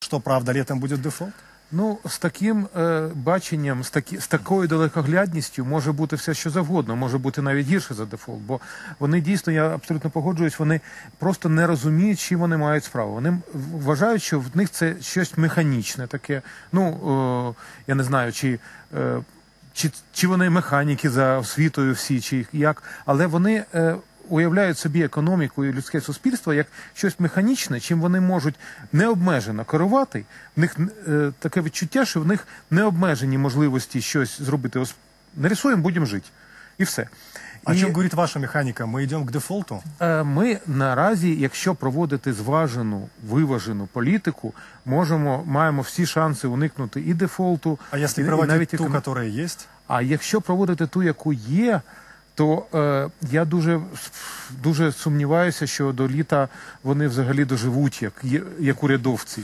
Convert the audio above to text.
Что, правда, летом будет дефолт? Ну, з таким е, баченням, з, такі, з такою далекоглядністю може бути все, що завгодно, може бути навіть гірше за дефолт. Бо вони дійсно, я абсолютно погоджуюсь, вони просто не розуміють, чим вони мають справу. Вони вважають, що в них це щось механічне таке. Ну, е, я не знаю, чи. Е, чи, чи вони механіки за освітою всі, чи як, але вони е, уявляють собі економіку і людське суспільство як щось механічне, чим вони можуть необмежено керувати. В них е, таке відчуття, що в них необмежені можливості щось зробити. Ось нарисуємо, будемо жити. І все. О І, чем говорит ваша механика? Мы идем к дефолту? е, ми наразі, якщо проводити зважену, виважену політику, можемо, маємо всі шанси уникнути і дефолту, А если і, і навіть ту, которая есть? А якщо проводити ту, яку є, то е, я дуже, дуже сумніваюся, що до літа вони взагалі доживуть як, як урядовці.